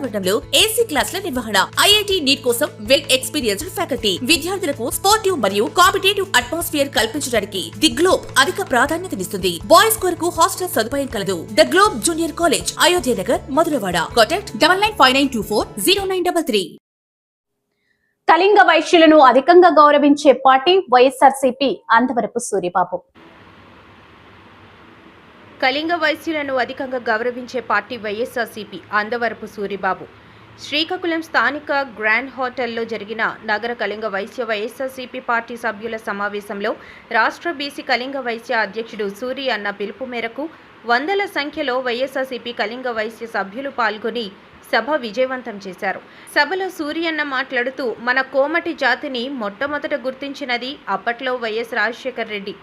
వాతావరణంలో ఏసీ క్లాసుల నిర్వహణ ఐఐటి నీట్ కోసం వెల్ ఎక్స్పీరియన్స్డ్ ఫ్యాకల్టీ విద్యార్థులకు స్పోర్టివ్ మరియు కాంపిటేటివ్ అట్మాస్ఫియర్ కల్పించడానికి ది గ్లోబ్ అధిక ప్రాధాన్యతనిస్తుంది బాయ్స్ కొరకు హాస్టల్ సదుపాయం కలదు. The Globe junior college Ayodhya Nagar Madhurawada contact double nine five nine two four zero nine double three Kalinga వైశ్యులను అధికంగా గౌరవించే పార్టీ వైఎస్ఆర్సీపీ అంతవరపు సూర్యబాబు. కళింగ వైశ్యులను అధికంగా గౌరవించే పార్టీ వైఎస్ఆర్సీపీ అందవరపు సూరిబాబు. శ్రీకాకుళం స్థానిక గ్రాండ్ హోటల్లో జరిగిన నగర కళింగ వైశ్య వైఎస్ఆర్సీపీ పార్టీ సభ్యుల సమావేశంలో రాష్ట్ర బీసీ కళింగ వైశ్య అధ్యక్షుడు సూరి అన్న పిలుపు మేరకు వందల సంఖ్యలో వైఎస్ఆర్సీపీ కళింగ వైశ్య సభ్యులు పాల్గొని సభ విజయవంతం చేశారు. సభలో సూర్యన్న మాట్లాడుతూ మన కోమటి జాతిని మొట్టమొదట గుర్తించినది అప్పట్లో వైఎస్ రాజశేఖర్ రెడ్డి.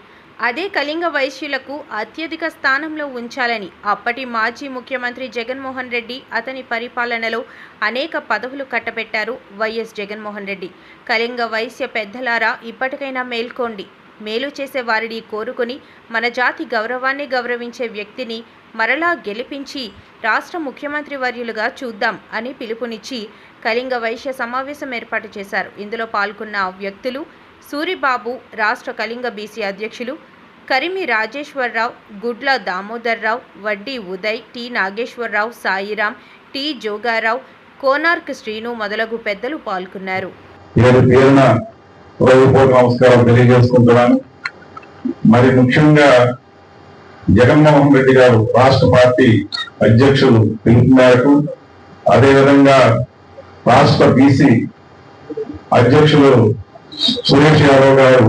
అదే కళింగ వైశ్యులకు అత్యధిక స్థానంలో ఉంచాలని. అప్పటి మాజీ ముఖ్యమంత్రి జగన్మోహన్ రెడ్డి అతని పరిపాలనలో అనేక పదవులు కట్టబెట్టారు వైఎస్ జగన్మోహన్ రెడ్డి. కళింగ వైశ్య పెద్దలారా ఇప్పటికైనా మేల్కోండి. మేలు చేసే వారిని కోరుకుని మన జాతి గౌరవాన్ని గౌరవించే వ్యక్తిని మరలా గెలిపించి రాష్ట్ర ముఖ్యమంత్రి వర్యులుగా చూద్దాం అని పిలుపునిచ్చి కళింగ వైశ్య సమావేశం ఏర్పాటు చేశారు. ఇందులో పాల్గొన్న వ్యక్తులు సూరిబాబు రాష్ట్ర కళింగ బీసీ అధ్యక్షులు కరిమి రాజేశ్వరరావు గుడ్ల దామోదర్రావు వడ్డీ ఉదయ్ టి నాగేశ్వరరావు సాయిరాం టి జోగారావు కోనార్క్ శ్రీను మొదలగు పెద్దలు పాల్గొన్నారు. నమస్కారం తెలియజేసుకుంటున్నాను. మరి ముఖ్యంగా జగన్మోహన్ రెడ్డి గారు రాష్ట్ర పార్టీ అధ్యక్షులు పిలుపు మేరకు అదేవిధంగా రాష్ట్ర బీసీ అధ్యక్షులు సురేష్ యాదవ్ గారు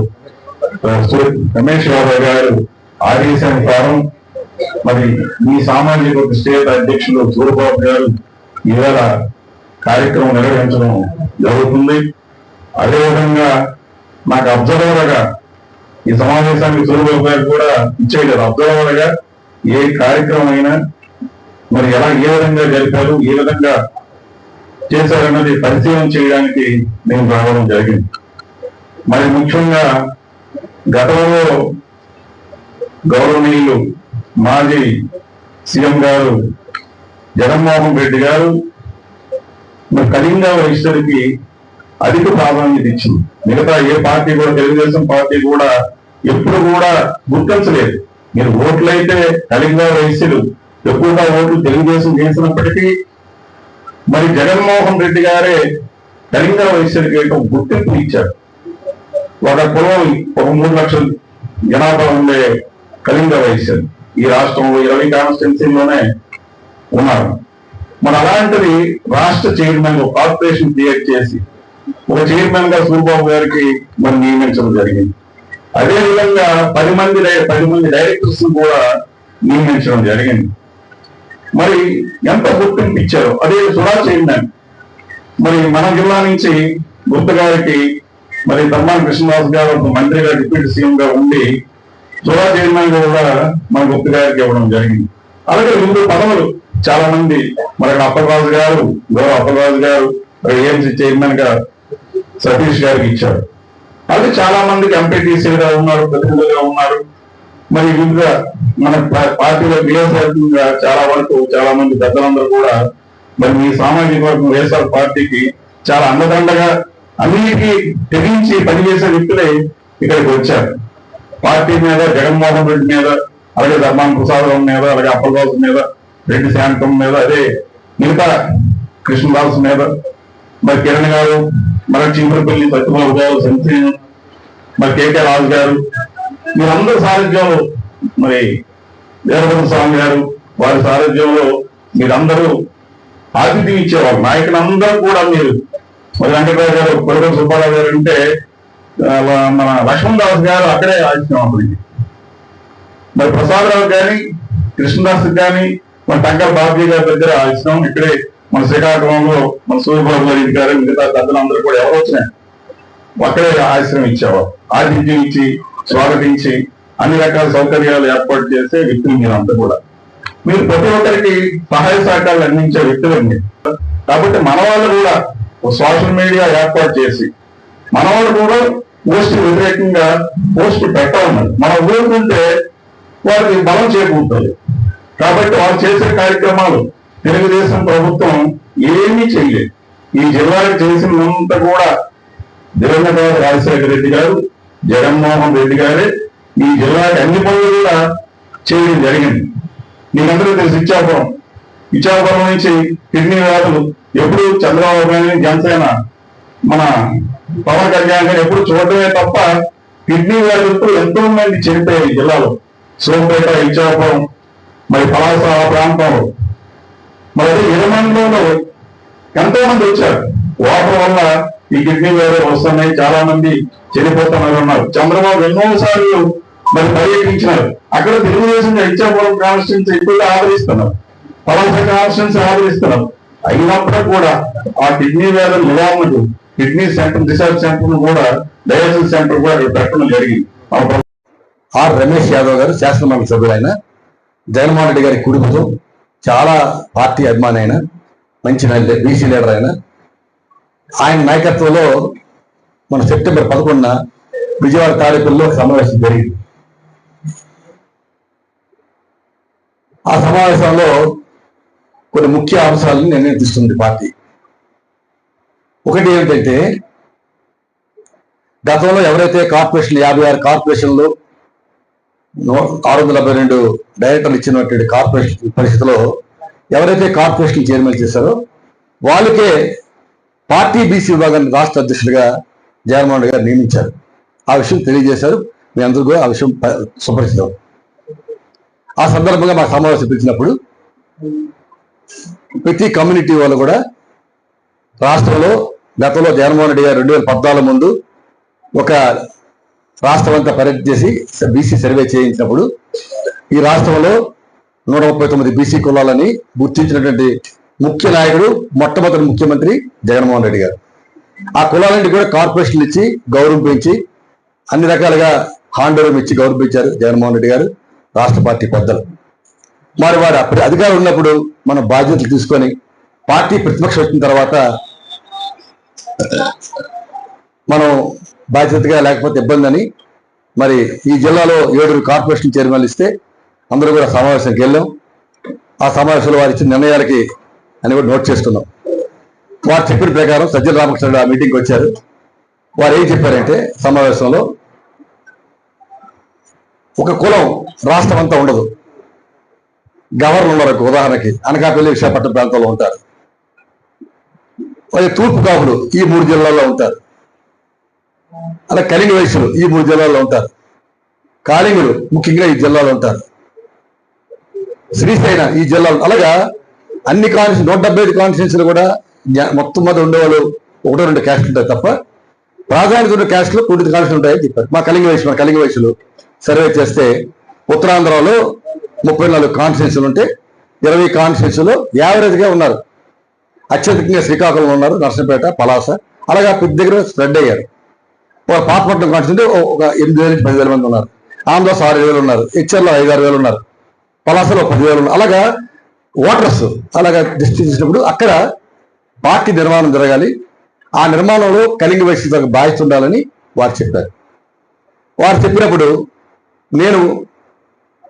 రమేష్ యాదవ్ గారు ఆదేశానుసారం మరి మీ సామాజిక స్టేట్ అధ్యక్షులు సూర్యబాబు గారు ఇవాళ కార్యక్రమం నిర్వహించడం జరుగుతుంది. అదేవిధంగా నాకు అబ్జర్వర్గా ఈ సమావేశానికి సూర్యబాబు గారు కూడా ఇచ్చేయలేదు అబ్జర్వర్గా ఏ కార్యక్రమం అయినా మరి ఎలా ఏ విధంగా జరిపారు ఏ విధంగా చేశారన్నది పరిశీలన చేయడానికి నేను రావడం జరిగింది. మరి ముఖ్యంగా గతంలో గౌరవనీయులు మాజీ సీఎం గారు జగన్మోహన్ రెడ్డి గారు మరి కళింగ వైశ్యుడికి అధిక ప్రాధాన్యత ఇచ్చింది. మిగతా ఏ పార్టీ కూడా తెలుగుదేశం పార్టీ కూడా ఎప్పుడు కూడా గుర్తించలేదు. మీరు ఓట్లయితే కళింగ వైశ్యులు ఎక్కువగా ఓట్లు తెలుగుదేశం చేసినప్పటికీ మరి జగన్మోహన్ రెడ్డి గారే కళింగ వయస్సులకి గుర్తింపు ఇచ్చారు ఒక కులం ఒక మూడు లక్షల జనాభా ఉండే కలింగ వైశ్యులు ఈ రాష్ట్రంలో ఇరవై కాన్స్టిట్యున్సీలోనే ఉన్నారు. మన అలాంటిది రాష్ట్ర చైర్మన్ కార్పొరేషన్ క్రియేట్ చేసి ఒక చైర్మన్గా సూర్యబాబు గారికి మనం నియమించడం జరిగింది. అదే విధంగా పది మంది పది మంది డైరెక్టర్స్ కూడా నియమించడం జరిగింది. మరి ఎంత గుర్తింపు ఇచ్చారో అదే సురా చైర్మన్. మరి మన జిల్లా నుంచి గుప్త గారికి మరి ధర్మాన కృష్ణదాస్ గారు ఒక మంత్రిగా డిప్యూటీ సీఎం గా ఉండి జిల్లా చైర్మన్గా కూడా మన గుప్త గారికి ఇవ్వడం జరిగింది. అలాగే వివిధ పదవులు చాలా మంది మరి అప్పలరాజు గారు గౌరవ అప్పలరాజు గారు ఏఎంసీ చైర్మన్గా సతీష్ గారికి ఇచ్చారు. అది చాలా మందికి ఎంపీటీసీగా ఉన్నారు ప్రతినిధులుగా ఉన్నారు. మరి వివిధ మన పార్టీలో క్రియాశీలకంగా చాలా వరకు చాలా మంది పెద్దలందరూ కూడా మరి మీ సామాజిక వర్గం వైఎస్ఆర్ పార్టీకి చాలా అండదండగా అన్నిటికీ తెగించి పనిచేసే వ్యక్తులే ఇక్కడికి వచ్చారు. పార్టీ మీద జగన్మోహన్ రెడ్డి మీద అలాగే ధర్మాన ప్రసాదరావు మీద అలాగే అప్పలరాజు మీద రెడ్డి శాంతం మీద అదే మిగతా కృష్ణదాస్ మీద మరి కిరణ్ గారు మరి చీమరపల్లి సత్యబాబు గారు సంచీన్ మరి కేకే రాజు గారు మీరందరూ సారథ్యంలో మరి వీరభద్ర స్వామి గారు వారి సారథ్యంలో మీరందరూ ఆతిథ్యం ఇచ్చేవారు. నాయకులందరూ కూడా మీరు మరి వెంకటరావు గారు కొడుకు సుబ్బారావు గారు అంటే మన లక్ష్మణ్ దాస్ గారు అక్కడే ఆతిథ్యం అప్పటికి మరి ప్రసాదరావు కానీ కృష్ణదాస్ కానీ మన టంకర్ బాబీ గారి దగ్గర ఆశ్రమం ఇక్కడే మన శ్రీకాకుళంలో మన సూర్యబాబు గారి గారు మిగతా పెద్దలందరూ కూడా ఎవరు వచ్చినా అక్కడే ఆశ్రమం ఇచ్చేవారు. ఆతిథ్యం ఇచ్చి స్వాగతించి అన్ని రకాల సౌకర్యాలు ఏర్పాటు చేసే వ్యక్తులు మీరంతా కూడా. మీరు ప్రతి ఒక్కరికి సహాయ సహకారాలు అందించే వ్యక్తులు మీరు కాబట్టి మన వాళ్ళు కూడా సోషల్ మీడియా ఏర్పాటు చేసి మన వాళ్ళు కూడా పోస్ట్ వ్యతిరేకంగా పోస్ట్ పెట్టాలన్నారు మనం ఊరుకుంటే వారికి బలం చేకూరుతుంది. కాబట్టి వారు చేసే కార్యక్రమాలు తెలుగుదేశం ప్రభుత్వం ఏమీ చేయలేదు. ఈ జిల్లాకు చేసినంత కూడా దివంగత రాజశేఖర రెడ్డి గారు జగన్మోహన్ రెడ్డి గారే ఈ జిల్లాకి అన్ని పనులు కూడా చేయడం జరిగింది. మీకందరూ తెలుసు ఇచ్చాపురం. ఇచ్చాపురం నుంచి కిడ్నీ వ్యాధులు ఎప్పుడు చంద్రబాబు గారిని జనసేన మన పవన్ కళ్యాణ్ గారు ఎప్పుడు చూడటమే తప్ప కిడ్నీ వ్యాధులతో ఎంతో మంది చనిపోయారు ఈ జిల్లాలో. సోంపేట ఇచ్చాపురం మరి పలాస ప్రాంతంలో మరి అదే ఇరమండలంలో ఎంతో మంది వచ్చారు. వాటర్ వల్ల ఈ కిడ్నీ వ్యాధులు వస్తున్నాయి చాలా మంది చనిపోతున్నారు అన్నారు. చంద్రబాబు ఎన్నోసార్లు మరి పర్యటించినారు. అక్కడ తెలుగుదేశం ఇచ్చాపురం కాన్స్టిట్యూన్సీ ఇప్పుడు ఆదరిస్తున్నారు. పలాస కాన్స్టిట్యూన్సీ ఆదరిస్తున్నారు. అయినప్పుడు కూడా ఆ కిడ్నీ వ్యాధుల నివారణకు కిడ్నీ సెంటర్ రీసెర్చ్ సెంటర్ కూడా డయాలసిస్ సెంటర్ కూడా పెట్టడం జరిగింది. ఆర్ రమేష్ యాదవ్ గారు శాసనమండలి సభ్యులు ఆయన. జగన్మోహన్ రెడ్డి గారి కుటుంబంతో చాలా పార్టీ అభిమాని ఆయన. మంచి బీసీ లీడర్ ఆయన. ఆయన నాయకత్వంలో మన సెప్టెంబర్ పదకొండున విజయవాడ తాడేపల్లిలో సమావేశం జరిగింది. ఆ సమావేశంలో కొన్ని ముఖ్య అంశాలను నిర్ణయిస్తుంది పార్టీ. ఒకటి ఏమిటంటే గతంలో ఎవరైతే కార్పొరేషన్ యాభై ఆరు కార్పొరేషన్లు ఆరు వందల డెబ్బై రెండు డైరెక్టర్లు ఇచ్చినటువంటి కార్పొరేషన్ పరిస్థితిలో ఎవరైతే కార్పొరేషన్ చైర్మన్ చేశారో వాళ్ళకే పార్టీ బీసీ విభాగాన్ని రాష్ట్ర అధ్యక్షుడిగా జగన్మోహన్ రెడ్డి గారు నియమించారు. ఆ విషయం తెలియజేశారు. మీ అందరూ కూడా ఆ విషయం సుపరిచితం ఆ సందర్భంగా మా సమావేశం పిలిచినప్పుడు ప్రతి కమ్యూనిటీ వాళ్ళు కూడా రాష్ట్రంలో గతంలో జగన్మోహన్ రెడ్డి గారు రెండు వేల పద్నాలుగు ముందు ఒక రాష్ట్రం అంతా పర్యటన చేసి బీసీ సర్వే చేయించినప్పుడు ఈ రాష్ట్రంలో నూట ముప్పై తొమ్మిది బీసీ కులాలని గుర్తించినటువంటి ముఖ్య నాయకుడు మొట్టమొదటి ముఖ్యమంత్రి జగన్మోహన్ రెడ్డి గారు. ఆ కులాలన్నింటి కూడా కార్పొరేషన్లు ఇచ్చి గౌరవం పెంచి అన్ని రకాలుగా హాండోరం ఇచ్చి గౌరవించారు జగన్మోహన్ రెడ్డి గారు రాష్ట్ర పార్టీ పెద్దలు. మరి వారు అప్పుడు అధికారం ఉన్నప్పుడు మనం బాధ్యతలు తీసుకొని పార్టీ ప్రతిపక్షం వచ్చిన తర్వాత మనం బాధ్యతగా లేకపోతే ఇబ్బంది అని మరి ఈ జిల్లాలో ఏడుగురు కార్పొరేషన్ చైర్మన్లు ఇస్తే అందరూ కూడా సమావేశానికి వెళ్ళాం. ఆ సమావేశంలో వారు ఇచ్చిన నిర్ణయాలకి అని కూడా నోట్ చేసుకున్నాం. వారు చెప్పిన ప్రకారం సజ్జల రామకృష్ణ ఆ మీటింగ్కి వచ్చారు. వారు ఏం చెప్పారంటే సమావేశంలో ఒక కులం రాష్ట్రం అంతా ఉండదు. గవర్నర్ ఉన్నారు ఒక ఉదాహరణకి అనకాపల్లి విశాఖపట్నం ప్రాంతంలో ఉంటారు. మరి తూర్పు కాపులు ఈ మూడు జిల్లాల్లో ఉంటారు. అలా కలింగ వయసులు ఈ మూడు జిల్లాల్లో ఉంటారు. కాళింగులు ముఖ్యంగా ఈ జిల్లాలో ఉంటారు. శ్రీశైన ఈ జిల్లాలో అలాగా అన్ని కాన్స్టి నూట డెబ్బై ఐదు కాన్స్టిట్యూన్సీలు కూడా మొత్తం మీద ఉండేవాళ్ళు ఒకటో రెండు క్యాస్ట్ ఉంటాయి తప్ప ప్రాధాన్యత ఉన్న క్యాస్ట్లు పూర్తి కాన్స్టిట్యూన్ ఉంటాయని చెప్పారు. మా కలింగ వయసు మా కలింగ వయసులు సర్వే చేస్తే ఉత్తరాంధ్రలో ముప్పై నాలుగు కాన్స్టిట్యూన్సీలు ఉంటే ఇరవై కాన్స్టిట్యూన్సీలో యావరేజ్గా ఉన్నారు. అత్యధికంగా శ్రీకాకుళంలో ఉన్నారు నర్సంపేట పలాస అలాగా పెద్ద దగ్గర స్ప్రెడ్ అయ్యారు. ఒక పాతపట్నం కాన్స్టిట్యూన్సీ ఒక ఎనిమిది వేల నుంచి పదివేల మంది ఉన్నారు. ఆంధ్రలో ఆరు వేలు ఉన్నారు హెచ్ఆర్లో ఐదు ఆరు వేలు ఉన్నారు పలాసలో పదివేలు ఉన్నారు. అలాగా ఓటర్స్ అలాగా డిస్ట్రిక్ట్ చేసినప్పుడు అక్కడ పార్టీ నిర్మాణం జరగాలి. ఆ నిర్మాణంలో కలింగ వయసు బాధ్యత ఉండాలని వారు చెప్పారు. వారు చెప్పినప్పుడు నేను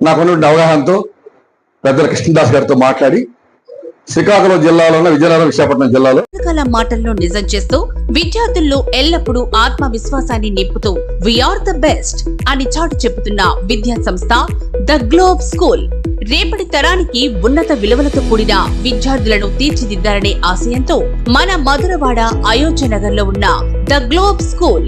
నాకున్నటువంటి అవగాహనతో పెద్దల కృష్ణదాస్ గారితో మాట్లాడి శ్రీకాకుళం జిల్లాలో విజయనగరం విశాఖపట్నం జిల్లాలో పుస్తకాల మాటల్లో నిజం చేస్తూ విద్యార్థుల్లో ఎల్లప్పుడూ ఆత్మవిశ్వాసాన్ని నింపుతూ వీఆర్ ద బెస్ట్ అని చాటు చెబుతున్న విద్యా సంస్థ ద గ్లోబ్ స్కూల్ రేపటి తరానికి ఉన్నత విలువలతో కూడిన విద్యార్థులను తీర్చిదిద్దాలనే ఆశయంతో మన మధురవాడ అయోధ్య నగర్లో ఉన్న ద గ్లోబ్ స్కూల్